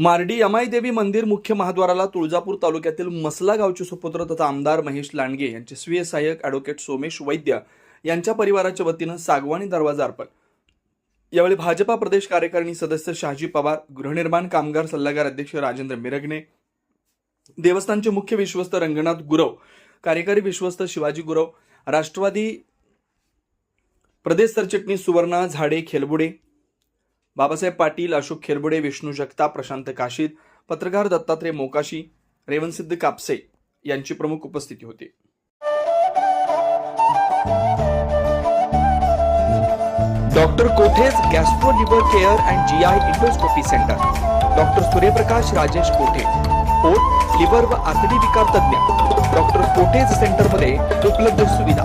मार्डी यमाई देवी मंदिर मुख्य महाद्वाराला तुळजापूर तालुक्यातील मसला गावचे सुपुत्र तथा आमदार महेश लांडगे यांचे स्वीय सहाय्यक ॲडव्होकेट सोमेश वैद्य यांच्या परिवाराच्या वतीनं सागवानी दरवाजा अर्पण. यावेळी भाजपा प्रदेश कार्यकारिणी सदस्य शहाजी पवार गृहनिर्माण कामगार सल्लागार अध्यक्ष राजेंद्र मिरगणे देवस्थानचे मुख्य विश्वस्त रंगनाथ गुरव कार्यकारी विश्वस्त शिवाजी गुरव राष्ट्रवादी प्रदेश सरचिटणीस सुवर्णा झाडे खेलबुडे बाबासाहेब पाटील अशोक खेरबुडे विष्णू जगताप प्रशांत काशीद पत्रकार दत्तात्रय मोकाशी रेवनसिद्ध कापसे यांची प्रमुख उपस्थिती होती. Doctor Kothe's gastro liver care and G I endoscopy centre. Doctor Suryaprakash Rajesh Kothe. पोट लिव्हर व आतडी विकार तज्ज्ञ. डॉक्टर कोठेज सेंटरमध्ये उपलब्ध सुविधा.